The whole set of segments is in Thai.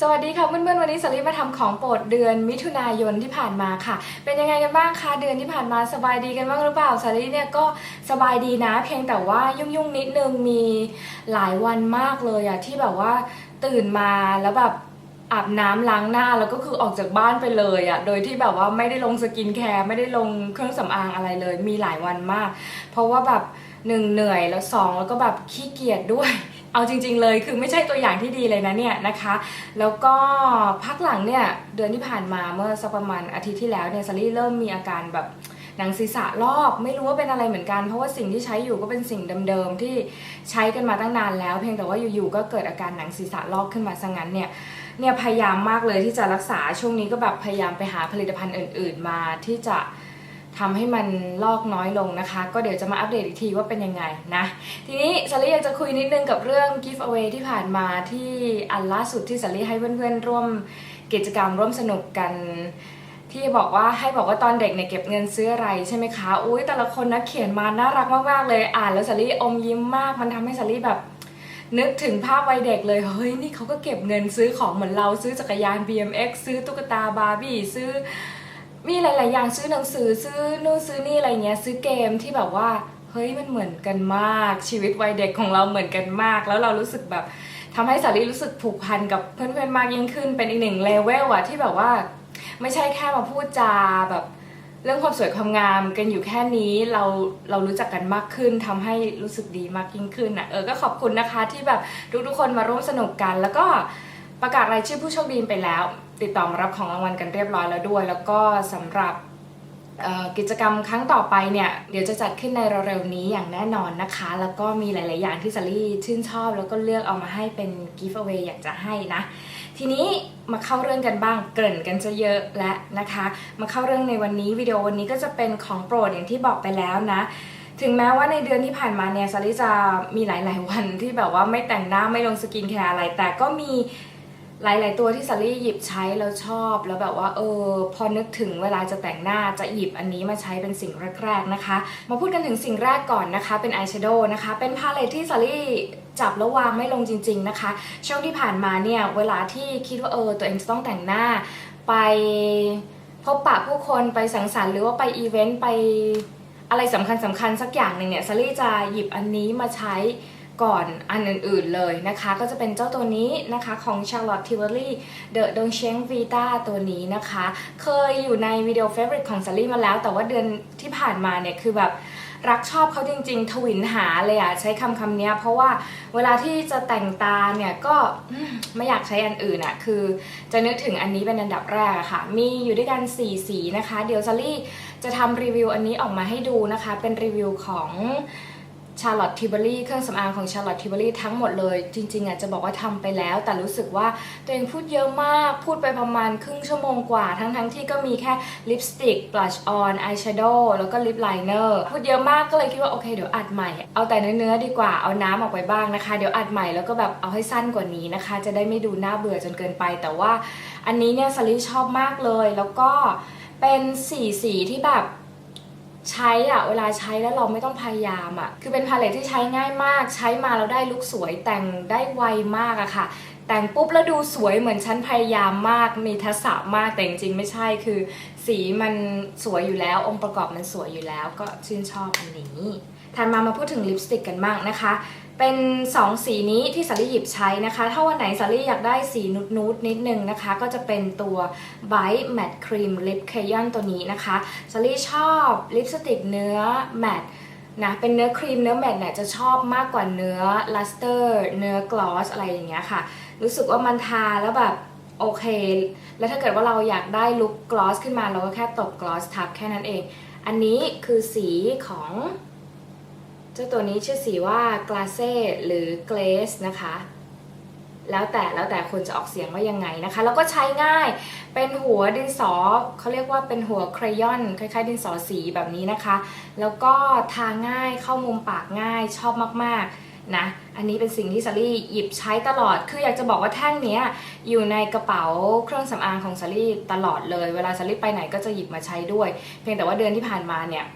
สวัสดีค่ะเพื่อนๆวันนี้สลิมาทำของโปรดเดือนมิถุนายนที่ผ่านมาค่ะ เป็นยังไงกันบ้างคะเดือนที่ผ่านมาสบายดีกันบ้างหรือเปล่าสลิเนี่ยก็สบายดีนะ เพียงแต่ว่ายุ่งๆนิดนึงมีหลายวันมากเลยอะที่แบบว่าตื่นมาแล้วแบบอาบน้ำล้างหน้าแล้วก็คือออกจากบ้านไปเลยอะโดยที่แบบว่าไม่ได้ลงสกินแคร์ไม่ได้ลงเครื่องสำอางอะไรเลย มีหลายวันมาก เพราะว่าแบบหนึ่งเหนื่อยแล้วสองแล้วก็แบบขี้เกียจด้วย เอาจริง ๆ เลยคือไม่ใช่ตัวอย่างที่ดีเลยนะเนี่ยนะคะ แล้วก็พักหลังเนี่ยเดือนที่ผ่านมาเมื่อสักประมาณอาทิตย์ที่แล้วเนี่ยซารี่เริ่มมีอาการแบบหนังศีรษะลอกไม่รู้ว่าเป็นอะไรเหมือนกัน เพราะว่าสิ่งที่ใช้อยู่ก็เป็นสิ่งเดิมๆที่ใช้กันมาตั้งนานแล้ว เพียงแต่ว่าอยู่ๆก็เกิดอาการหนังศีรษะลอกขึ้นมาซะงั้นเนี่ยเนี่ยพยายามมากเลยที่จะรักษาช่วงนี้ก็แบบพยายามไปหาผลิตภัณฑ์อื่น ๆ มาที่จะ ทำให้มันลอกน้อยลงนะคะ ก็เดี๋ยวจะมาอัปเดตอีกทีว่าเป็นยังไงนะ ทีนี้สาลี่อยากจะคุยนิดนึงกับเรื่อง give away ที่ผ่านมาที่อันล่าสุดที่สาลี่ให้เพื่อนๆร่วมกิจกรรมร่วมสนุกกันที่บอกว่าให้บอกว่าตอนเด็กเนี่ยเก็บเงินซื้ออะไรใช่ไหมคะ อุ้ยแต่ละคนนะเขียนมาน่ารักมากๆเลย อ่านแล้วสาลี่อมยิ้มมาก มันทำให้สาลี่แบบ นึกถึงภาพวัยเด็กเลย เฮ้ยนี่เขาก็เก็บเงินซื้อของเหมือนเราซื้อจักรยาน BMX ซื้อตุ๊กตาบาร์บี้ซื้อ มีหลาย ๆ อย่างซื้อหนังสือซื้อนู่นซื้อนี่อะไรเงี้ยซื้อเกมที่แบบว่าเฮ้ยมันเหมือนกันมาก ชีวิตวัยเด็กของเราเหมือนกันมาก แล้วเรารู้สึกแบบทำให้สาลีรู้สึกผูกพันกับเพื่อน ๆ มากยิ่งขึ้นเป็นอีกหนึ่งเลเวลอะที่แบบว่า ไม่ใช่แค่มาพูดจาแบบเรื่องความสวยความงามกันอยู่แค่นี้เราเรารู้จักกันมากขึ้นทำให้รู้สึกดีมากยิ่งขึ้นอะเออก็ขอบคุณนะคะที่แบบทุกๆคนมาร่วมสนุกกัน แล้วก็ประกาศรายชื่อผู้โชคดีไปแล้ว ติดต่อมารับของรางวัลกันเรียบร้อยแล้วด้วย แล้วก็สำหรับกิจกรรมครั้งต่อไปเนี่ยเดี๋ยวจะจัดขึ้นในเร็วๆนี้อย่างแน่นอนนะคะ แล้วก็มีหลาย ๆ อย่างที่สาลี่ชื่นชอบ แล้วก็เลือกเอามาให้เป็น gift away อยากจะให้นะ ทีนี้มาเข้าเรื่องกันบ้างเกริ่นกันจะเยอะและนะคะ มาเข้าเรื่องในวันนี้วิดีโอวันนี้ก็จะเป็นของโปรดอย่างที่บอกไปแล้วนะ ถึงแม้ว่าในเดือนที่ผ่านมาเนี่ยซาริจะมีหลาย ๆ วันที่แบบว่าไม่แต่งหน้าไม่ลงสกินแคร์อะไร แต่ก็มี หลาย ๆ ตัวที่ซารี่หยิบใช้แล้วชอบ แล้วแบบว่าเออพอนึกถึงเวลาจะแต่งหน้าจะหยิบอันนี้มาใช้เป็นสิ่งแรก ๆ นะคะ มาพูดกันถึงสิ่งแรกก่อนนะคะ เป็นอายแชโดว์นะคะ เป็นพาเลตที่ซารี่จับแล้ววางไม่ลงจริง ๆ นะคะ ช่วงที่ผ่านมาเนี่ย เวลาที่คิดว่าเออตัวเองจะต้องแต่งหน้าไปพบปะผู้คนไปสังสรรค์หรือว่าไปอีเวนต์ไปอะไรสำคัญสำคัญสักอย่างหนึ่งเนี่ยซารี่จะหยิบอันนี้มาใช้ ก่อนอันอื่นๆเลยนะคะ ก็จะเป็นเจ้าตัวนี้นะคะของ Charlotte Tilbury The d o n c h e n Vita ตัวนี้นะคะ เคยอยู่ในวิดีโอ favorite ของซารี่มาแล้ว แต่ว่าเดือนที่ผ่านมาเนี่ยคือแบบรักชอบเขาจริงๆ ทวินหาเลยอะใช้คำคำนี้เพราะว่าเวลาที่จะแต่งตาเนี่ยก็ไม่อยากใช้อันอื่นอะคือจะนึกถึงอันนี้เป็นอันดับแรกค่ะ มีอยู่ด้วยกัน 4 สีนะคะ เดี๋ยวซารี่จะทำรีวิวอันนี้ออกมาให้ดูนะคะ เป็นรีวิวของ ชาร์ลอตทิเบอรี่เครื่องสำอางของชาร์ลอตทิเบอรี่ทั้งหมดเลย จริง ๆอะจะบอกว่าทำไปแล้ว แต่รู้สึกว่าตัวเองพูดเยอะมาก พูดไปประมาณครึ่งชั่วโมงกว่า ทั้งๆที่ก็มีแค่ลิปสติกบลัชออนอายแชโดว์แล้วก็ลิปไลเนอร์พูดเยอะมากก็เลยคิดว่าโอเคเดี๋ยวอัดใหม่ เอาแต่เนื้อๆดีกว่าเอาน้ำออกไปบ้างนะคะ เดี๋ยวอัดใหม่แล้วก็แบบเอาให้สั้นกว่านี้นะคะ จะได้ไม่ดูน่าเบื่อจนเกินไป แต่ว่าอันนี้เนี่ยสลิชอบมากเลยแล้วก็เป็นสีสีที่แบบ ใช้อะเวลาใช้แล้วเราไม่ต้องพยายามอะคือเป็นพาเลทที่ใช้ง่ายมาก ใช้มาแล้วได้ลุคสวยแต่งได้ไวมากอะค่ะ แต่งปุ๊บแล้วดูสวยเหมือนฉันพยายามมากมีทักษะมากแต่จริงๆไม่ใช่คือ สีมันสวยอยู่แล้ว องค์ประกอบมันสวยอยู่แล้ว ก็ชื่นชอบอันนี้ถัดมามาพูดถึงลิปสติกกันบ้างนะคะ เป็น2สีนี้ที่สาลี่หยิบใช้นะคะ ถ้าวันไหนสาลี่อยากได้สีนูดนูดๆนิดนึงนะคะ ก็จะเป็นตัว Bite Matte Cream Lip Crayon ตัวนี้นะคะสาลี่ชอบลิปสติกเนื้อแมตนะเป็นเนื้อครีมเนื้อแมตเนี่ยจะชอบมากกว่าเนื้อลัสเตอร์เนื้อกลอสอะไรอย่างเงี้ยค่ะ รู้สึกว่ามันทาแล้วแบบโอเค แล้วถ้าเกิดว่าเราอยากได้ลุคกลอสขึ้นมาเราก็แค่ตบกลอสทับแค่นั้นเอง อันนี้คือสีของ เจ้าตัวนี้ชื่อสีว่า glace หรือ glaze นะคะ แล้วแต่แล้วแต่คนจะออกเสียงว่ายังไงนะคะ แล้วก็ใช้ง่ายเป็นหัวดินสอเขาเรียกว่าเป็นหัวครยอนคล้ายๆ ดินสอสีแบบนี้นะคะ แล้วก็ทาง่ายเข้ามุมปากง่ายชอบมากๆนะอันนี้เป็นสิ่งที่ซารี่หยิบใช้ตลอด คืออยากจะบอกว่าแท่งนี้อยู่ในกระเป๋าเครื่องสำอางของซารี่ตลอดเลย เวลาซารี่ไปไหนก็จะหยิบมาใช้ด้วย เพียงแต่ว่าเดือนที่ผ่านมาเนี่ย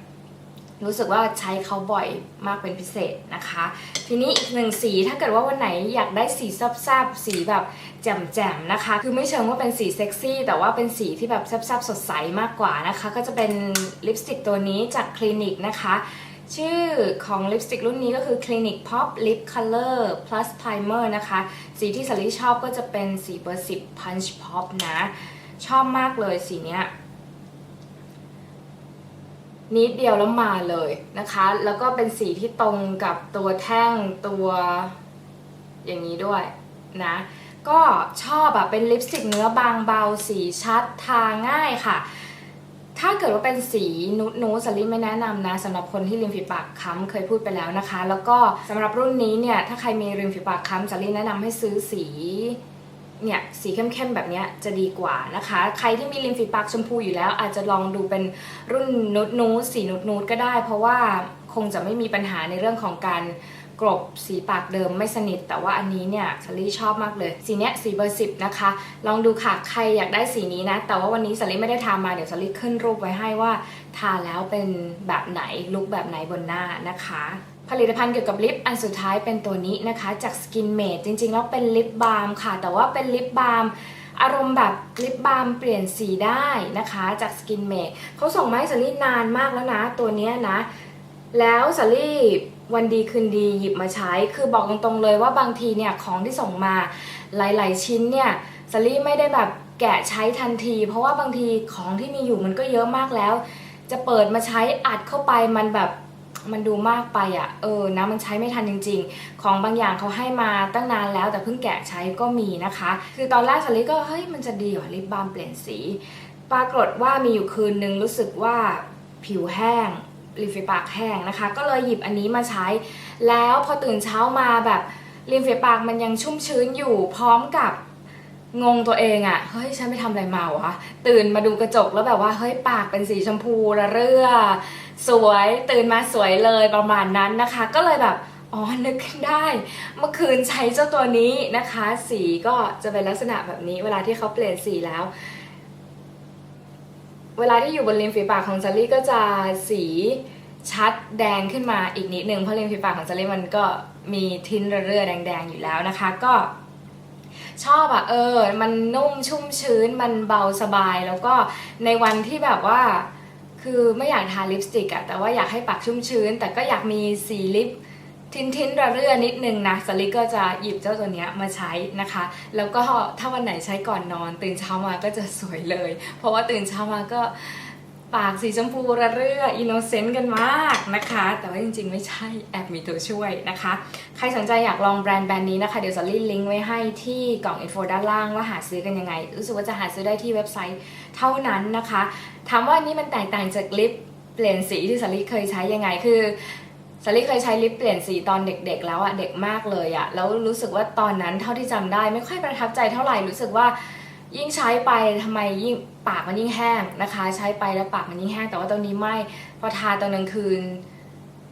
รู้สึกว่าใช้เขาบ่อยมากเป็นพิเศษนะคะ ทีนี้อีกหนึ่งสีถ้าเกิดว่าวันไหนอยากได้สีแซบๆสีแบบแจ่มๆนะคะ คือไม่เชิงว่าเป็นสีเซ็กซี่ แต่ว่าเป็นสีที่แบบแซบๆสดใสมากกว่านะคะ ก็จะเป็นลิปสติกตัวนี้จากคลินิกนะคะ ชื่อของลิปสติกรุ่นนี้ก็คือ Clinic Pop Lip Color Plus Primer นะคะ สีที่สลิชอบก็จะเป็นสีเบอร์10 Punch Pop นะ ชอบมากเลยสีเนี้ย นิดเดียวแล้วมาเลยนะคะ แล้วก็เป็นสีที่ตรงกับตัวแท่งตัวอย่างนี้ด้วยนะ ก็ชอบอะเป็นลิปสติกเนื้อบางเบาสีชัดทาง่ายค่ะ ถ้าเกิดว่าเป็นสีนูดนูสลิมไม่แนะนำนะสำหรับคนที่ริมฝีปากค้ำเคยพูดไปแล้วนะคะ แล้วก็สำหรับรุ่นนี้เนี่ยถ้าใครมีริมฝีปากค้ำสลิแนะนำให้ซื้อสี เนี่ยสีเข้มๆแบบนี้จะดีกว่านะคะ ใครที่มีริมฝีปากชมพูอยู่แล้ว อาจจะลองดูเป็นรุ่นนูดนูดสีนูดนูดก็ได้ เพราะว่าคงจะไม่มีปัญหาในเรื่องของการกรบสีปากเดิมไม่สนิท แต่ว่าอันนี้เนี่ยสลี่ชอบมากเลย สีเนี้ยสีเบอร์สิบนะคะ ลองดูค่ะใครอยากได้สีนี้นะ แต่ว่าวันนี้สลี่ไม่ได้ทามาเดี๋ยวสลี่ขึ้นรูปไว้ให้ว่า ทาแล้วเป็นแบบไหนลุคแบบไหนบนหน้านะคะ ผลิตภัณฑ์เกี่ยวกับลิปอันสุดท้ายเป็นตัวนี้นะคะจาก Skin Made จริงๆแล้วเป็นลิปบาล์มค่ะ แต่ว่าเป็นลิปบาล์มอารมณ์แบบลิปบาล์มเปลี่ยนสีได้นะคะจาก Skin Made เขาส่งมาให้สลี่นานมากแล้วนะ ตัวนี้นะ แล้วสลี่วันดีคืนดีหยิบมาใช้ คือบอกตรงๆเลยว่าบางทีเนี่ยของที่ส่งมาหลาย ๆ ชิ้นเนี่ยสลี่ไม่ได้แบบแกะใช้ทันที เพราะว่าบางทีของที่มีอยู่มันก็เยอะมากแล้ว จะเปิดมาใช้อัดเข้าไปมันแบบ มันดูมากไปอะ่ะ เออนะมันใช้ไม่ทันจริง ๆ ของบางอย่างเขาให้มาตั้งนานแล้ว แต่เพิ่งแกะใช้ก็มีนะคะ คือตอนแรกสลิก็เฮ้ยมันจะดีเหรอลิปบาล์มเปลี่ยนสี ปรากฏว่ามีอยู่คืนนึงรู้สึกว่าผิวแห้งริมฝีปากแห้งนะคะ ก็เลยหยิบอันนี้มาใช้ แล้วพอตื่นเช้ามาแบบริมฝีปากมันยังชุ่มชื้นอยู่พร้อมกับงงตัวเองอะ่ะ เฮ้ย ฉันไปทำอะไรมาวะ ตื่นมาดูกระจกแล้วแบบว่า เฮ้ย ปากเป็นสีชมพูระเรื่อ สวยตื่นมาสวยเลยประมาณนั้นนะคะ ก็เลยแบบอ๋อนึกขึ้นได้ เมื่อคืนใช้เจ้าตัวนี้นะคะ สีก็จะเป็นลักษณะแบบนี้ เวลาที่เขาเปลี่ยนสีแล้ว เวลาที่อยู่บนริมฝีปากของซัลลี่ก็จะสีชัดแดงขึ้นมาอีกนิดนึงเพราะริมฝีปากของซัลลี่มันก็มีทิ้นเรื่อแดงๆอยู่แล้วนะคะ ก็ชอบอะเออ มันนุ่มชุ่มชื้น มันเบาสบาย แล้วก็ในวันที่แบบว่า คือไม่อยากทาลิปสติกอะแต่ว่าอยากให้ปากชุ่มชื้น แต่ก็อยากมีสีลิปทิ้นทิ้นระเรื่อนิดนึงนะสลิกก็จะหยิบเจ้าตัวเนี้ยมาใช้นะคะ แล้วก็ถ้าวันไหนใช้ก่อนนอน ตื่นเช้ามาก็จะสวยเลย เพราะว่าตื่นเช้ามาก็ ปากสีชมพูระเรื่ออินโนเซนต์กันมากนะคะ แต่ว่าจริงๆ ไม่ใช่แอบมีตัวช่วยนะคะ ใครสนใจอยากลองแบรนด์แบรนด์นี้นะคะ เดี๋ยวสลี่ลิงก์ไว้ให้ที่กล่องอินโฟด้านล่างว่าหาซื้อกันยังไง รู้สึกว่าจะหาซื้อได้ที่เว็บไซต์เท่านั้นนะคะ ถามว่าอันนี้มันแตกต่างจากลิปเปลี่ยนสีที่สลี่เคยใช้ยังไงคือสลิเคยใช้ลิปเปลี่ยนสีตอนเด็กๆ แล้วอะเด็กมากเลยอะแล้วรู้สึกว่าตอนนั้นเท่าที่จำได้ไม่ค่อยประทับใจเท่าไหร่รู้สึกว่า ยิ่งใช้ไปทำไมยิ่งปากมันยิ่งแห้งนะคะ ใช้ไปแล้วปากมันยิ่งแห้งแต่ว่าตอนนี้ไม่พอทาตอนกลางคืน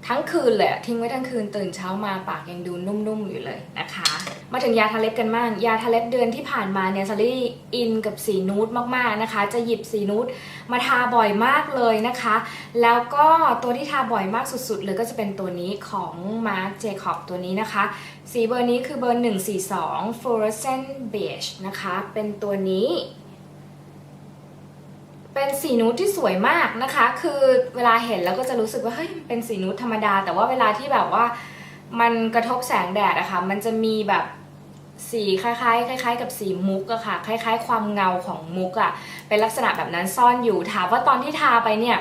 ทั้งคืนเลยทิ้งไว้ทั้งคืนตื่นเช้ามาปากยังดูนุ่มๆอยู่เลยนะคะ มาถึงยาทาเล็บกันบ้างยาทาเล็บเดือนที่ผ่านมาเนี่ยซารี่อินกับสีนูดมากๆนะคะ จะหยิบสีนูดมาทาบ่อยมากเลยนะคะ แล้วก็ตัวที่ทาบ่อยมากสุดๆเลยก็จะเป็นตัวนี้ของ Marc Jacob ตัวนี้นะคะ สีเบอร์นี้คือเบอร์ 142 fluorescent beige นะคะ เป็นตัวนี้ เป็นสีนูดที่สวยมากนะคะ คือเวลาเห็นแล้วก็จะรู้สึกว่าเฮ้ยมันเป็นสีนูดธรรมดา แต่ว่าเวลาที่แบบว่ามันกระทบแสงแดดอะคะ่ะ มันจะมีแบบสีคล้ายๆคล้าย ๆ กับสีมุกอะค่ะ คล้าย ๆ ความเงาของมุกอะเป็นลักษณะแบบนั้นซ่อนอยู่ ถามว่าตอนที่ทาไปเนี่ย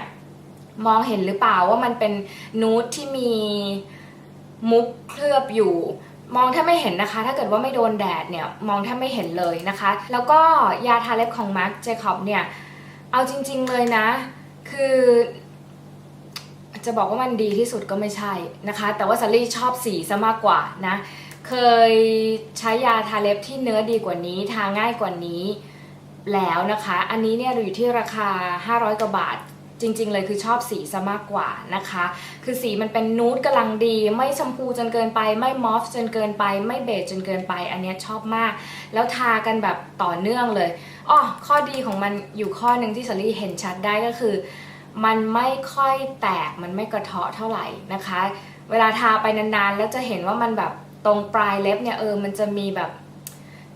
มองเห็นหรือเปล่าว่ามันเป็นนูดที่มีมุกเคลือบอยู่ มองแทบไม่เห็นนะคะ ถ้าเกิดว่าไม่โดนแดดเนี่ยมองแทบไม่เห็นเลยนะคะ แล้วก็ยาทาเล็บของ Marc Jacob เนี่ย เอาจริง ๆ เลยนะ คือจะบอกว่ามันดีที่สุดก็ไม่ใช่นะคะ แต่ว่าซัลลี่ชอบสีซะมากกว่านะ เคยใช้ยาทาเล็บที่เนื้อดีกว่านี้ ทาง่ายกว่านี้แล้วนะคะ อันนี้เนี่ยอยู่ที่ราคา 500 กว่าบาท จริง ๆ เลยคือชอบสีซะมากกว่านะคะ คือสีมันเป็นนูดกำลังดี ไม่ชมพูจนเกินไป ไม่มอฟจนเกินไป ไม่เบจจนเกินไป อันนี้ชอบมาก แล้วทากันแบบต่อเนื่องเลย อ้อข้อดีของมันอยู่ข้อหนึ่งที่สลี่เห็นชัดได้ก็คือ มันไม่ค่อยแตกมันไม่กระเทาะเท่าไหร่นะคะ เวลาทาไปนานๆ แล้วจะเห็นว่ามันแบบตรงปลายเล็บเนี่ยเออมันจะมีแบบ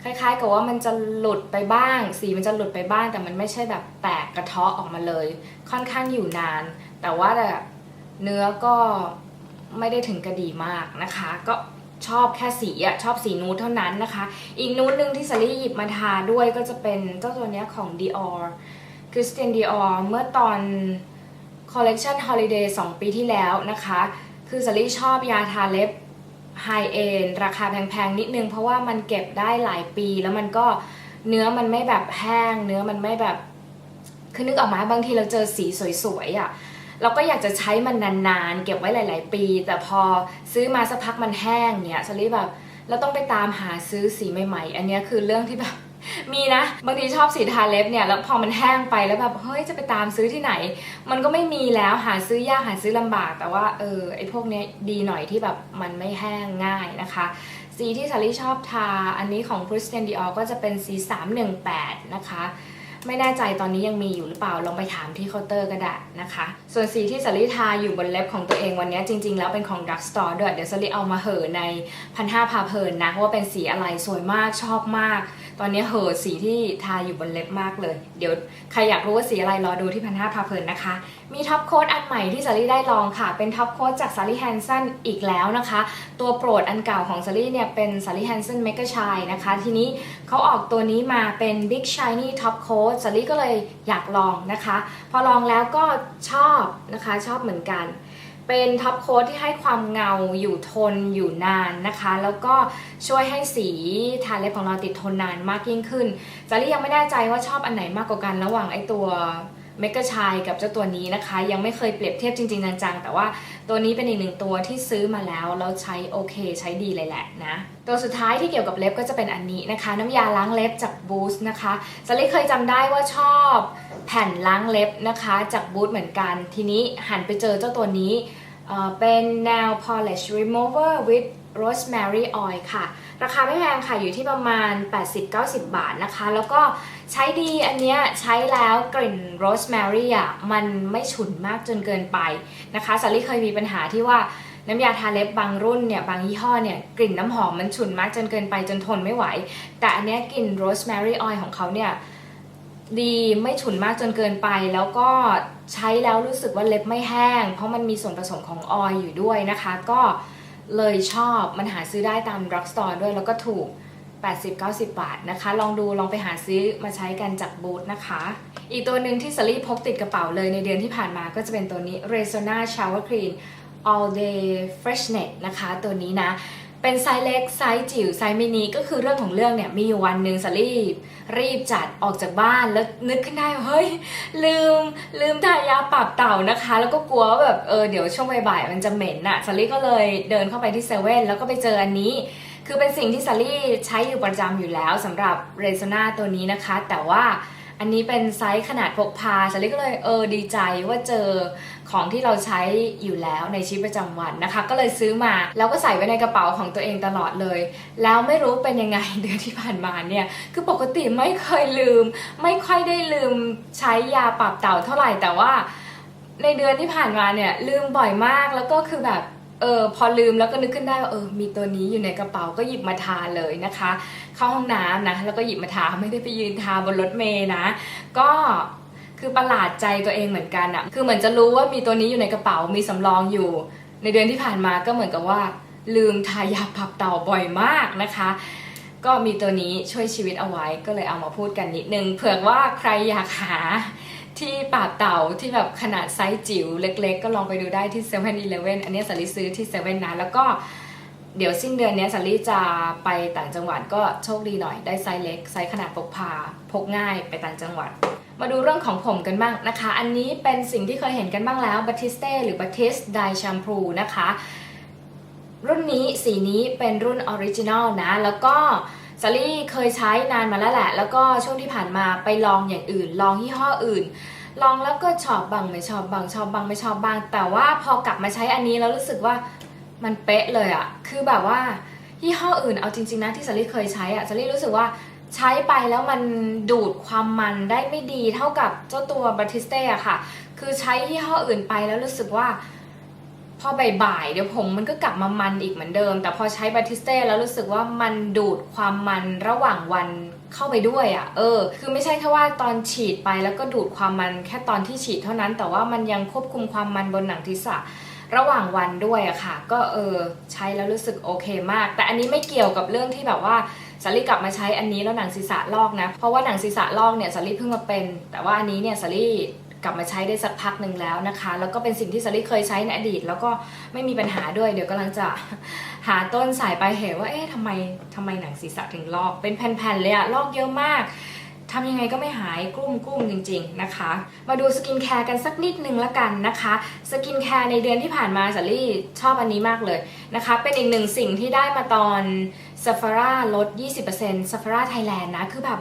คล้ายๆ กับว่ามันจะหลุดไปบ้าง สีมันจะหลุดไปบ้าง แต่มันไม่ใช่แบบแตกกระเทาะออกมาเลย ค่อนข้างอยู่นาน แต่ว่าแบบเนื้อก็ไม่ได้ถึงกระดีมากนะคะ ก็ ชอบแค่สีอะชอบสีนูดเท่านั้นนะคะ อีกนูดหนึ่งที่สลี่หยิบมาทาด้วยก็จะเป็นเจ้าตัวเนี้ยของ Dior Christian Dior เมื่อตอน Collection Holiday 2 ปีที่แล้วนะคะ คือสลี่ชอบยาทาเล็บไฮเอนราคาแพงๆนิดนึง เพราะว่ามันเก็บได้หลายปี แล้วมันก็เนื้อมันไม่แบบแห้ง เนื้อมันไม่แบบคือนึกออกมาบางทีเราเจอสีสวยๆอะ่ะ เราก็อยากจะใช้มันนานๆ เก็บไว้หลาย ๆ ปี แต่พอซื้อมาสักพักมันแห้งเนี่ยสลีแบบเราต้องไปตามหาซื้อสีใหม่ ๆ อันนี้คือเรื่องที่แบบมีนะบางทีชอบสีทาเล็บเนี่ยแล้วพอมันแห้งไปแล้วแบบเฮ้ยจะไปตามซื้อที่ไหน มันก็ไม่มีแล้วหาซื้อยากหาซื้อลำบาก แต่ว่าเออไอพวกเนี้ยดีหน่อยที่แบบมันไม่แห้งง่ายนะคะ สีที่สาลี่ชอบทาอันนี้ของ Christian Dior ก็จะเป็นสี 318 นะคะ ไม่แน่ใจตอนนี้ยังมีอยู่หรือเปล่าลองไปถามที่เคาน์เตอร์ก็ได้นะคะ ส่วนสีที่สลีทาอยู่บนเล็บของตัวเองวันนี้จริง ๆ แล้วเป็นของ Dark Store ด้วยเดี๋ยวสลีเอามาเหอในพันห้าพาเพลินนะว่าเป็นสีอะไรสวยมากชอบมาก ตอนนี้เหอสีที่ทาอยู่บนเล็บมากเลย เดี๋ยวใครอยากรู้ว่าสีอะไรรอดูที่พันห้าพาเพลินนะคะ มีท็อปโค้ดอันใหม่ที่สาลี่ได้ลองค่ะ เป็นท็อปโค้ดจาก Sally Hansen อีกแล้วนะคะ ตัวโปรดอันเก่าของสาลี่เนี่ยเป็น Sally Hansen Mega Shine นะคะ ทีนี้เขาออกตัวนี้มาเป็น Big Shiny Top Coat สาลี่ก็เลยอยากลองนะคะ พอลองแล้วก็ชอบนะคะชอบเหมือนกัน เป็นท็อปโค้ดที่ให้ความเงาอยู่ทนอยู่นานนะคะ แล้วก็ช่วยให้สีทาเล็บของเราติดทนนานมากยิ่งขึ้นจารี่ยังไม่แน่ใจว่าชอบอันไหนมากกว่ากันระหว่างไอตัวเมก a ชายกับเจ้าตัวนี้นะคะ ยังไม่เคยเปรียบเทียบจริงๆจังๆแต่ว่าตัวนี้เป็นอีกหนึ่งตัวที่ซื้อมาแล้วแล้วใช้โอเค ใช้ดีเลยแหละนะตัวสุดท้ายที่เกี่ยวกับเล็บก็จะเป็นอันนี้นะคะ น้ำยาล้างเล็บจากบูสนะคะจารี่เคยจำได้ว่าชอบแผ่นล้างเล็บนะคะ จากบูสเหมือนกัน ทีนี้หันไปเจอเจ้าตัวนี้ เป็น nail polish remover with rosemary oil ค่ะ ราคาไม่แพงค่ะอยู่ที่ประมาณ 80-90 บาทนะคะ แล้วก็ใช้ดีอันเนี้ยใช้แล้วกลิ่น rosemary อะมันไม่ฉุนมากจนเกินไปนะคะสาลี่เคยมีปัญหาที่ว่าน้ำยาทาเล็บบางรุ่นเนี่ยบางยี่ห้อเนี่ยกลิ่นน้ำหอมมันฉุนมากจนเกินไปจนทนไม่ไหว แต่อันเนี้ยกลิ่น rosemary oil ของเขาเนี่ย ดีไม่ฉุนมากจนเกินไป แล้วก็ใช้แล้วรู้สึกว่าเล็บไม่แห้ง เพราะมันมีส่วนผสมของออยอยู่ด้วยนะคะ ก็เลยชอบมันหาซื้อได้ตาม drug store ด้วยแล้วก็ถูก 80-90 บาทนะคะ ลองดูลองไปหาซื้อมาใช้กันจากบูธนะคะ อีกตัวหนึ่งที่สลี่พกติดกระเป๋าเลยในเดือนที่ผ่านมาก็จะเป็นตัวนี้ Resona Shower Cream All Day Freshness นะคะ ตัวนี้นะ เป็นไซส์เล็กไซส์จิ๋วไซส์มินิก็คือเรื่องของเรื่องเนี่ยมีอยู่วันหนึ่งสลีบ รีบจัดออกจากบ้านแล้วนึกขึ้นได้ว่าเฮ้ยลืมลืมทายาปรับเต่านะคะ แล้วก็กลัวว่าแบบเออเดี๋ยวช่วงบ่ายๆมันจะเหม็นอะสลี่ก็เลยเดินเข้าไปที่เซเว่นแล้วก็ไปเจออันนี้ คือเป็นสิ่งที่สลี่ใช้อยู่ประจำอยู่แล้วสำหรับเรโซนาตัวนี้นะคะ แต่ว่า อันนี้เป็นไซส์ขนาดพกพาสลี่ก็เลยเออดีใจว่าเจอของที่เราใช้อยู่แล้วในชีวิตประจำวันนะคะ ก็เลยซื้อมาแล้วก็ใส่ไว้ในกระเป๋าของตัวเองตลอดเลย แล้วไม่รู้เป็นยังไงเดือนที่ผ่านมาเนี่ย คือปกติไม่เคยลืม ไม่ค่อยได้ลืมใช้ยาปรับเต่าเท่าไหร่แต่ว่า ในเดือนที่ผ่านมาเนี่ยลืมบ่อยมากแล้วก็คือแบบ เออพอลืมแล้วก็นึกขึ้นได้ว่าเออมีตัวนี้อยู่ในกระเป๋าก็หยิบมาทาเลยนะคะ เข้าห้องน้ำนะแล้วก็หยิบมาทาไม่ได้ไปยืนทาบนรถเมย์นะ ก็คือประหลาดใจตัวเองเหมือนกันอะคือเหมือนจะรู้ว่ามีตัวนี้อยู่ในกระเป๋ามีสำรองอยู่ ในเดือนที่ผ่านมาก็เหมือนกับว่า ลืมทายาปับเต่าบ่อยมากนะคะก็มีตัวนี้ช่วยชีวิตเอาไว้ก็เลยเอามาพูดกันนิดนึงเผื่อว่าใครอยากหา ที่ป่าเต่าที่แบบขนาดไซส์จิ๋วเล็กๆ ก็ลองไปดูได้ที่7 e เ e ่ e ออันนี้สาลิซื้อที่เซเว่นนะแล้วก็เดี๋ยวสิ้นเดือนนี้สาลิจะไปต่างจังหวัดก็โชคดีหน่อยได้ไซส์เล็กไซส์ขนาดพกพาพกง่ายไปต่างจังหวัด มาดูเรื่องของผมกันบ้างนะคะ อันนี้เป็นสิ่งที่เคยเห็นกันบ้างแล้วบัติสเต้หรือบัติสไดแชมพูนะคะ รุ่นนี้สีนี้เป็นรุ่นออริจินอลนะแล้วก็ ซารี่เคยใช้นานมาแล้วแหละ แล้วก็ช่วงที่ผ่านมาไปลองอย่างอื่น ลองยี่ห้ออื่น ลองแล้วก็ชอบบางไม่ชอบบางชอบบางไม่ชอบบาง แต่ว่าพอกลับมาใช้อันนี้แล้วรู้สึกว่ามันเป๊ะเลยอะคือแบบว่ายี่ห้ออื่นเอาจริงๆนะที่ซารี่เคยใช้อะซารี่รู้สึกว่าใช้ไปแล้วมันดูดความมันได้ไม่ดีเท่ากับเจ้าตัวบัติสเต้อะค่ะ คือใช้ยี่ห้ออื่นไปแล้วรู้สึกว่า พอบ่ายๆเดี๋ยวผมมันก็กลับมามันอีกเหมือนเดิม แต่พอใช้บัติสเต้แล้วรู้สึกว่ามันดูดความมันระหว่างวันเข้าไปด้วยอะ่ะ เออ คือไม่ใช่แค่ว่าตอนฉีดไปแล้วก็ดูดความมันแค่ตอนที่ฉีดเท่านั้น แต่ว่ามันยังควบคุมความมันบนหนังศีรษะระหว่างวันด้วยอะค่ะ ก็เออใช้แล้วรู้สึกโอเคมาก แต่อันนี้ไม่เกี่ยวกับเรื่องที่แบบว่าสาลี่กลับมาใช้อันนี้แล้วหนังศีรษะลอกนะ เพราะว่าหนังศีรษะลอกเนี่ยสาลี่เพิ่งมาเป็น แต่ว่าอันนี้เนี่ยสาลี่ กลับมาใช้ได้สักพักหนึ่งแล้วนะคะ แล้วก็เป็นสิ่งที่สาลี่เคยใช้ในอดีต แล้วก็ไม่มีปัญหาด้วย เดี๋ยวกำลังจะหาต้นสายปลายเหตุว่าเอ๊ะทำไมทำไมหนังศีรษะถึงลอก เป็นแผ่นๆเลยอะลอกเยอะมากทำยังไงก็ไม่หายกลุ้มกุ้มจริง ๆนะคะ มาดูสกินแคร์กันสักนิดนึงละกันนะคะ สกินแคร์ในเดือนที่ผ่านมาสาลี่ชอบอันนี้มากเลยนะคะ เป็นอีกหนึ่งสิ่งที่ได้มาตอน s a f a r a ลด 20% s a f a r a Thailand นะ คือแบบ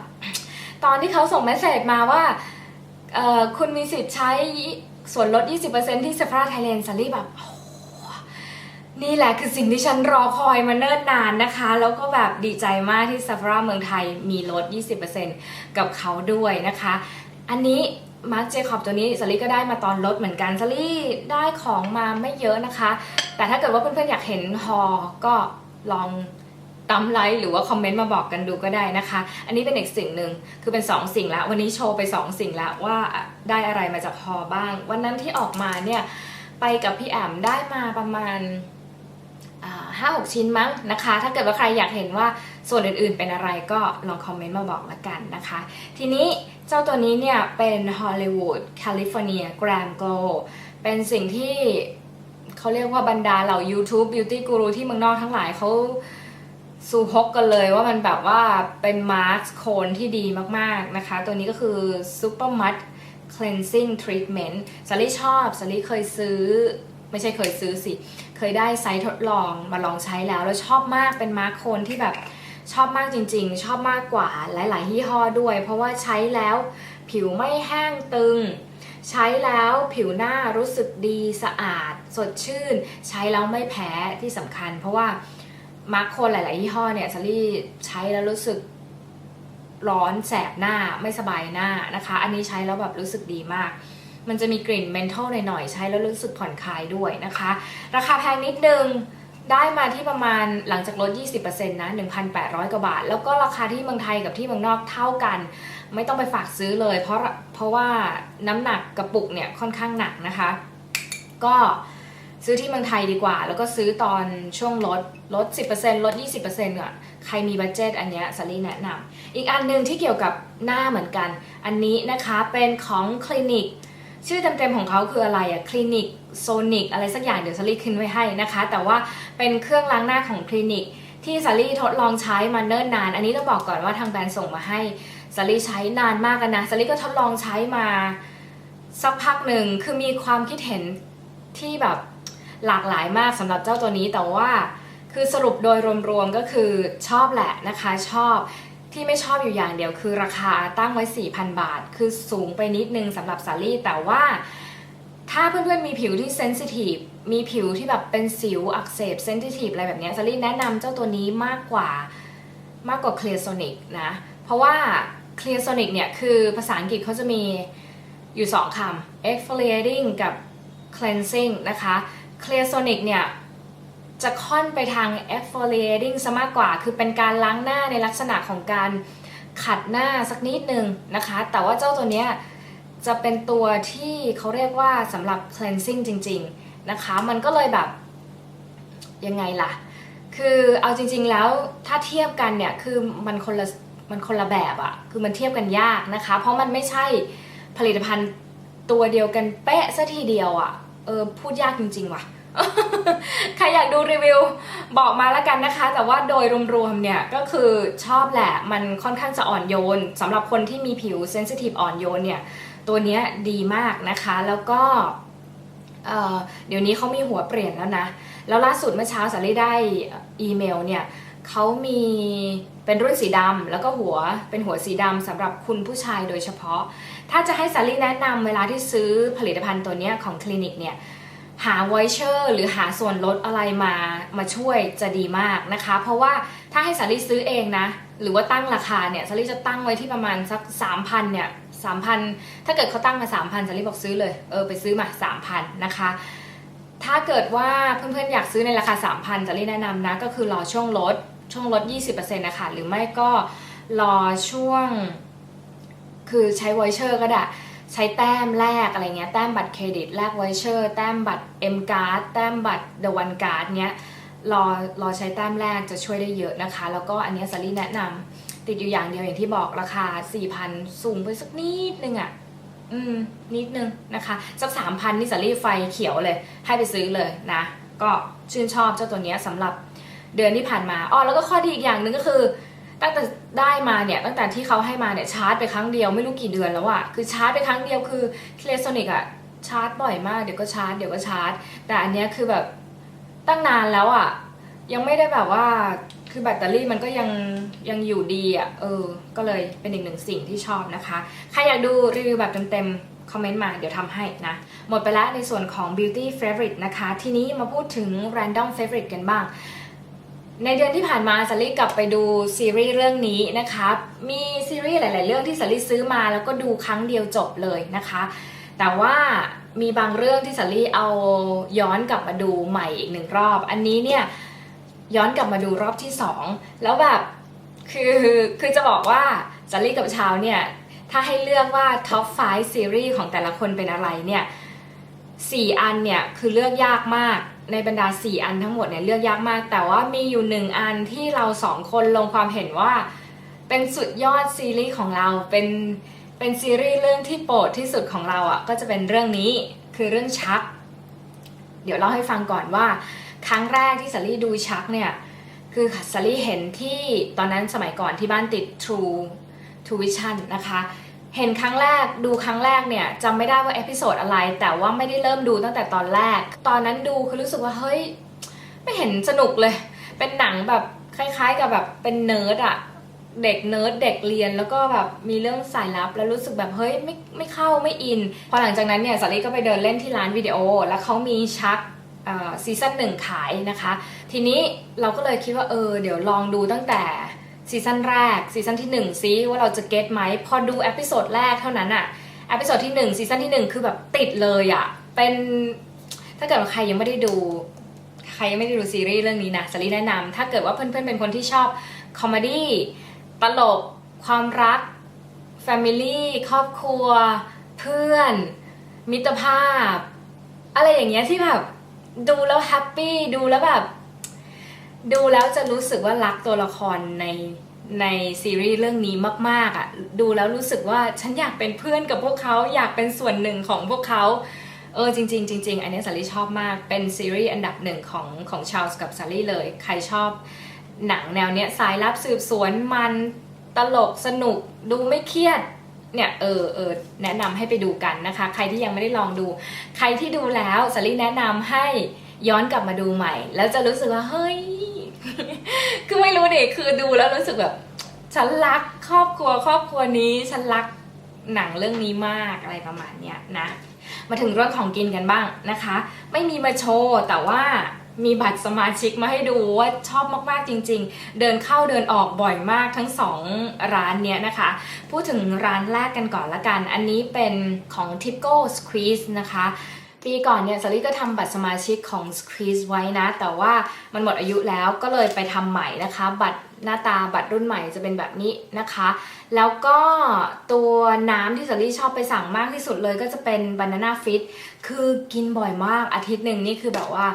ตอนที่เขาส่งเมสเซจมาว่า คุณมีสิทธิ์ใช้ส่วนลด 20%ที่ s a f a r a Thailand สาลี่แบบนี่แหละคือสิ่งที่ฉันรอคอยมาเนิ่นนานนะคะ แล้วก็แบบดีใจมากที่ซาฟราเมืองไทยมีลด 20%กับเขาด้วยนะคะ อันนี้มาร์ c เจคอบตัวนี้สลี่ก็ได้มาตอนลดเหมือนกันสลี่ได้ของมาไม่เยอะนะคะ แต่ถ้าเกิดว่าเพื่อนๆอยากเห็นฮอก็ลอง ตามไลค์หรือว่าคอมเมนต์มาบอกกันดูก็ได้นะคะ อันนี้เป็นอีกสิ่งหนึ่งคือเป็น 2 สิ่งแล้ววันนี้โชว์ไป 2 สิ่งแล้วว่าได้อะไรมาจากฮอบ้าง วันนั้นที่ออกมาเนี่ยไปกับพี่แอมได้มาประมาณห้าหกชิ้นมั้งนะคะ ถ้าเกิดว่าใครอยากเห็นว่าส่วนอื่นๆเป็นอะไรก็ลองคอมเมนต์มาบอกละกันนะคะ ทีนี้เจ้าตัวนี้เนี่ยเป็น Hollywood California Gram Glow เป็นสิ่งที่เขาเรียกว่าบรรดาเหล่า YouTube Beauty Guru ที่เมืองนอกทั้งหลายเขา สูพกกันเลยว่ามันแบบว่าเป็นมาร์คโคนที่ดีมากๆนะคะ ตัวนี้ก็คือ Super Mud Cleansing Treatment สาลี่ชอบสาลี่เคยซื้อ ไม่ใช่เคยซื้อสิ เคยได้ไซต์ทดลองมาลองใช้แล้ว แล้วชอบมากเป็นมาร์คโคนที่แบบชอบมากจริงๆ ชอบมากกว่าหลายๆยี่ห้อด้วย เพราะว่าใช้แล้วผิวไม่แห้งตึง ใช้แล้วผิวหน้ารู้สึกดีสะอาด สดชื่น ใช้แล้วไม่แพ้ที่สำคัญ เพราะว่า มาร์คโคนหลาย ๆ ยี่ห้อเนี่ยซารี่ใช้แล้วรู้สึกร้อนแสบหน้าไม่สบายหน้านะคะ อันนี้ใช้แล้วแบบรู้สึกดีมาก มันจะมีกลิ่นเมนทอลหน่อย ๆ ใช้แล้วรู้สึกผ่อนคลายด้วยนะคะ ราคาแพงนิดนึงได้มาที่ประมาณหลังจากลด 20%นะ 1,800 กว่าบาท แล้วก็ราคาที่เมืองไทยกับที่เมืองนอกเท่ากัน ไม่ต้องไปฝากซื้อเลย เพราะเพราะว่าน้ำหนักกระปุกเนี่ยค่อนข้างหนักนะคะ ก็ ซื้อที่เมืองไทยดีกว่า แล้วก็ซื้อตอนช่วงลดลด 10%ลด 20%อะใครมีบัตเจตอันเนี้ยสาลีแนะนำอีกอันหนึ่งที่เกี่ยวกับหน้าเหมือนกัน อันนี้นะคะเป็นของคลินิก ชื่อเต็มๆของเขาคืออะไรอะคลินิกโซนิกอะไรสักอย่างเดี๋ยวซารีขึ้นไว้ให้นะคะ แต่ว่าเป็นเครื่องล้างหน้าของคลินิก ที่ซารีทดลองใช้มาเนิ่นนาน อันนี้ต้องบอกก่อนว่าทางแบรนด์ส่งมาให้ซารีใช้นานมากกันนะซารีก็ทดลองใช้มาสักพักหนึ่งคือมีความคิดเห็นที่แบบ หลากหลายมากสำหรับเจ้าตัวนี้แต่ว่าคือสรุปโดยรวมๆก็คือชอบแหละนะคะชอบที่ไม่ชอบอยู่อย่างเดียวคือราคาตั้งไว้ 4,000 บาท คือสูงไปนิดนึงสำหรับสาลี่แต่ว่าถ้าเพื่อนๆมีผิวที่เซนซิทีฟมีผิวที่แบบเป็นสิวอักเสบเซนซิทีฟอะไรแบบนี้สาลี่แนะนำเจ้าตัวนี้มากกว่ามากกว่า Clear Sonic นะ เพราะว่า Clear Sonic เนี่ยคือภาษาอังกฤษเขาจะมีอยู่ 2คำ exfoliating กับ cleansing นะคะ Clear Sonic เนี่ยจะค่อนไปทาง exfoliating ซะมากกว่า คือเป็นการล้างหน้าในลักษณะของการขัดหน้าสักนิดนึงนะคะ แต่ว่าเจ้าตัวเนี้ยจะเป็นตัวที่เขาเรียกว่าสำหรับ cleansing จริง ๆนะคะ มันก็เลยแบบ ยังไงล่ะ คือเอาจริง ๆแล้วถ้าเทียบกันเนี่ย คือมันคนละมันคนละแบบอะคือมันเทียบกันยากนะคะ เพราะมันไม่ใช่ผลิตภัณฑ์ตัวเดียวกันเป๊ะซะทีเดียวอะ เออพูดยากจริง ๆ ว่ะ ใครอยากดูรีวิวบอกมาแล้วกันนะคะ แต่ว่าโดยรวมๆเนี่ยก็คือชอบแหละ มันค่อนข้างจะอ่อนโยนสำหรับคนที่มีผิวเซนซิทีฟอ่อนโยนเนี่ย ตัวเนี้ยดีมากนะคะ แล้วก็เเดี๋ยวนี้เขามีหัวเปลี่ยนแล้วนะ แล้วล่าสุดเมื่อเช้าสาลี่ได้อีเมลเนี่ยเขามีเป็นรุ่นสีดำแล้วก็หัวเป็นหัวสีดำสำหรับคุณผู้ชายโดยเฉพาะ ถ้าจะให้สาลี่แนะนำเวลาที่ซื้อผลิตภัณฑ์ตัวนี้ของคลินิกเนี่ยหาไวเชอร์หรือหาส่วนลดอะไรมามาช่วยจะดีมากนะคะ เพราะว่าถ้าให้สาลีซื้อเองนะ หรือว่าตั้งราคาเนี่ยซารี่จะตั้งไว้ที่ประมาณสักสามพันเนี่ยสามพันถ้าเกิดเขาตั้งมาสามพันซารี่บอกซื้อเลย เออไปซื้อมาสามพันนะคะ ถ้าเกิดว่าเพื่อนๆอยากซื้อในราคา 3,000จะรีแนะนำนะ ก็คือรอช่วงลดช่วงลด 20%นะคะหรือไม่ก็รอช่วง คือใช้ไวเชอร์ก็ได้ใช้แต้มแลกอะไรเงี้ยแต้มบัตรเครดิตแลกไวเชอร์แต้มบัตร M card แต้มบัตร The One card เนี้ยรอรอใช้แต้มแรกจะช่วยได้เยอะนะคะ แล้วก็อันเนี้ยซารี่แนะนำติดอยู่อย่างเดียวอย่างที่บอกราคา 4,000 สูงไปสักนิดนึงอะ่ะอืมนิดนึงนะคะสัก 3,000 นี่ซารี่ไฟเขียวเลย ให้ไปซื้อเลยนะ ก็ชื่นชอบเจ้าตัวเนี้ยสำหรับเดือนที่ผ่านมาอ๋อแล้วก็ข้อดีอีกอย่างหนึ่งก็คือ ตั้งแต่ได้มาเนี่ยตั้งแต่ที่เขาให้มาเนี่ยชาร์จไปครั้งเดียวไม่รู้กี่เดือนแล้วอะคือชาร์จไปครั้งเดียวคือเคลโซนิกอะชาร์จบ่อยมากเดี๋ยวก็ชาร์จเดี๋ยวก็ชาร์จ แต่อันเนี้ยคือแบบตั้งนานแล้วอะยังไม่ได้แบบว่าคือแบตเตอรี่มันก็ยังยังอยู่ดีอะเออ ก็เลยเป็นอีกหนึ่งสิ่งที่ชอบนะคะ ใครอยากดูรีวิวแบบเต็มๆ คอมเมนต์มาเดี๋ยวทำให้นะ หมดไปแล้วในส่วนของ beauty favorite นะคะ ทีนี้มาพูดถึง random favorite กันบ้าง ในเดือนที่ผ่านมาสลิกลับไปดูซีรีส์เรื่องนี้นะคะมีซีรีส์หลาย ๆ เรื่องที่สลิซื้อมาแล้วก็ดูครั้งเดียวจบเลยนะคะ แต่ว่ามีบางเรื่องที่สลิเอาย้อนกลับมาดูใหม่อีกหนึ่งรอบ อันนี้เนี่ยย้อนกลับมาดูรอบที่สองแล้วแบบคือคือจะบอกว่าสลิกับชาวเนี่ยถ้าให้เลือกว่าท็อป5ซีรีส์ของแต่ละคนเป็นอะไรเนี่ยสี่อันเนี่ยคือเลือกยากมาก ในบรรดา 4 อันทั้งหมดเนี่ยเลือกยากมาก แต่ว่ามีอยู่หนึ่งอันที่เราสองคนลงความเห็นว่า เป็นสุดยอดซีรีส์ของเราเป็นเป็นซีรีส์เรื่องที่โปรดที่สุดของเราอะ่ะก็จะเป็นเรื่องนี้คือเรื่องชัก เดี๋ยวเล่าให้ฟังก่อนว่า ครั้งแรกที่สาลี่ดูชักเนี่ยคือสาลี่เห็นที่ตอนนั้นสมัยก่อนที่บ้านติด True True Vision นะคะ เห็นครั้งแรกดูครั้งแรกเนี่ยจำไม่ได้ว่าเอพิโซดอะไร แต่ว่าไม่ได้เริ่มดูตั้งแต่ตอนแรก ตอนนั้นดูคือรู้สึกว่าเฮ้ย ไม่เห็นสนุกเลย เป็นหนังแบบคล้าย ๆ กับแบบเป็นเนิร์ดอะเด็กเนิร์ดเด็กเรียนแล้วก็แบบมีเรื่องสายลับ แล้วรู้สึกแบบเฮ้ยไม่ไม่เข้าไม่อิน พอหลังจากนั้นเนี่ยสาลีก็ไปเดินเล่นที่ร้านวิดีโอ แล้วเขามีชักซีซั่นหนึ่งขายนะคะ ทีนี้เราก็เลยคิดว่าเออเดี๋ยวลองดูตั้งแต่ ซีซั่นแรกซีซั่นที่1ซิว่าเราจะเก็ตไหมพอดูเอพิโซดแรกเท่านั้นอะเอพิโซดที่1ซีซั่นที่ 1 คือแบบติดเลยอะเป็นถ้าเกิดว่าใครยังไม่ได้ดู ใครยังไม่ได้ดูซีรีส์เรื่องนี้นะสลีแนะนำถ้าเกิดว่าเพื่อนๆเป็นคนที่ชอบคอมเมดี้ตลกความรักแฟมิลี่ครอบครัว เพื่อน มิตรภาพ อะไรอย่างเงี้ยที่แบบดูแล้วแฮปปี้ดูแล้วแบบ ดูแล้วจะรู้สึกว่ารักตัวละครในในซีรีส์เรื่องนี้มากๆอะ่ะดูแล้วรู้สึกว่าฉันอยากเป็นเพื่อนกับพวกเขาอยากเป็นส่วนหนึ่งของพวกเขาเออจริงๆจริงๆอันนี้สาลี่ชอบมากเป็นซีรีส์อันดับหนึ่งของของชาลส์กับซาลี่เลย ใครชอบหนังแนวเนี้ยสายลับสืบสวนมันตลกสนุกดูไม่เครียดเนี่ยเออเออแนะนำให้ไปดูกันนะคะ ใครที่ยังไม่ได้ลองดู ใครที่ดูแล้วสาลี่แนะนำให้ย้อนกลับมาดูใหม่ แล้วจะรู้สึกว่าเฮ้ย คือไม่รู้ดิคือดูแล้วรู้สึกแบบ ฉันรักครอบครัวครอบครัวนี้ ฉันรักหนังเรื่องนี้มากอะไรประมาณเนี้ยนะ มาถึงเรื่องของกินกันบ้างนะคะ ไม่มีมาโชว์แต่ว่ามีบัตรสมาชิกมาให้ดูว่าชอบมากๆจริง ๆ เดินเข้าเดินออกบ่อยมากทั้งสองร้านเนี้ยนะคะ พูดถึงร้านแรกกันก่อนละกัน อันนี้เป็นของ t i p c o Squeeze นะคะ ปีก่อนเนี่ยสลิก็ทำบัตรสมาชิกของ Squeeze ไว้นะ แต่ว่ามันหมดอายุแล้วก็เลยไปทำใหม่นะคะ บัตรหน้าตาบัตรรุ่นใหม่จะเป็นแบบนี้นะคะ แล้วก็ตัวน้ำที่สลิชอบไปสั่งมากที่สุดเลยก็จะเป็น Banana Fit คือกินบ่อยมากอาทิตย์หนึ่งนี่คือแบบว่า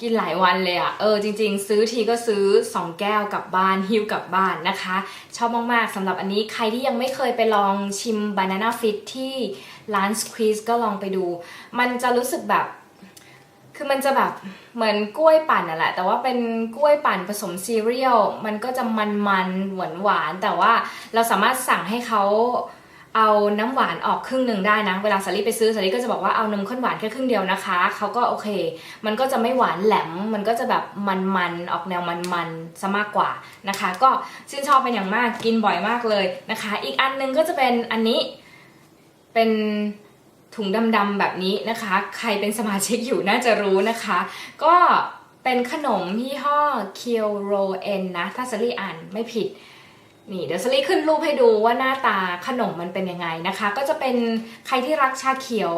กินหลายวันเลยอะ่ะ เออจริงๆ ซื้อทีก็ซื้อ 2 แก้วกลับบ้านหิ้วกลับบ้านนะคะ ชอบมากๆสำหรับอันนี้ใครที่ยังไม่เคยไปลองชิม Banana Fit ที่ ร้าน Squeeze ก็ลองไปดู มันจะรู้สึกแบบ คือมันจะแบบเหมือนกล้วยปั่นน่ะแหละ แต่ว่าเป็นกล้วยปั่นผสมซีเรียล มันก็จะมันๆหวานหวานๆ แต่ว่าเราสามารถสั่งให้เขาเอาน้ำหวานออกครึ่งหนึ่งได้นะ เวลาสาลี่ไปซื้อสาลี่ก็จะบอกว่าเอานมข้นหวานแค่ครึ่งเดียวนะคะ เขาก็โอเค มันก็จะไม่หวานแหลม มันก็จะแบบมันๆ ออกแนวมันๆซะมากกว่านะคะ ก็ชื่นชอบเป็นอย่างมาก กินบ่อยมากเลยนะคะ อีกอันหนึงก็จะเป็นอันนี้ เป็นถุงดำๆแบบนี้นะคะ ใครเป็นสมาชิกอยู่น่าจะรู้นะคะ ก็เป็นขนมยี่ห้อ k i o r o N นะ ถ้าสลีอ่านไม่ผิด นี่เดี๋ยวสลีขึ้นรูปให้ดูว่าหน้าตาขนมมันเป็นยังไงนะคะ ก็จะเป็นใครที่รักชาเขียว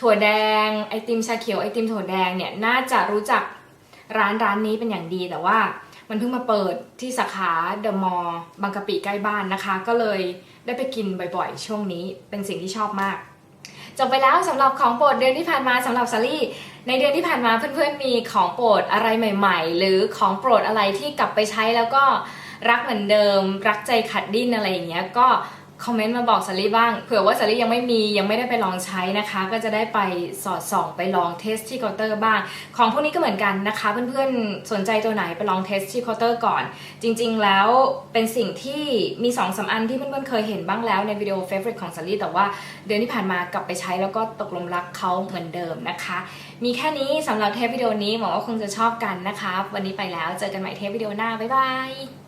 ถั่วแดง ไอติมชาเขียวไอติมถั่วแดงเนี่ยน่าจะรู้จักร้านร้านนี้เป็นอย่างดีแต่ว่า มันเพิ่งมาเปิดที่สาขาเดอะมอลล์บางกะปิใกล้บ้านนะคะ ก็เลยได้ไปกินบ่อยๆ ช่วงนี้เป็นสิ่งที่ชอบมากจบไปแล้วสำหรับของโปรดเดือนที่ผ่านมาสำหรับซารี่ในเดือนที่ผ่านมาเพื่อนๆมีของโปรดอะไรใหม่ ๆ หรือของโปรดอะไรที่กลับไปใช้แล้วก็รักเหมือนเดิม รักใจขัดดิ้นอะไรอย่างเงี้ยก็ คอมเมนต์มาบอกสารีบ้าง เผื่อว่าสารียังไม่มียังไม่ได้ไปลองใช้นะคะ ก็จะได้ไปสอดส่องไปลองเทสที่เคาน์เตอร์บ้าง ของพวกนี้ก็เหมือนกันนะคะ เพื่อนๆสนใจตัวไหนไปลองเทสที่เคาน์เตอร์ก่อน จริงๆแล้วเป็นสิ่งที่มี2อสาอันที่เพื่อนๆเคยเห็นบ้างแล้วในวิดีโอ favorite ของสารีแต่ว่าเดือนที่ผ่านมากลับไปใช้แล้วก็ตกลงรักเขาเหมือนเดิมนะคะ มีแค่นี้สำหรับเทปวิดีโอนี้หวังว่าคงจะชอบกันนะคะ วันนี้ไปแล้วเจอกันใหม่เทปวิดีโอหน้าบ๊ายบาย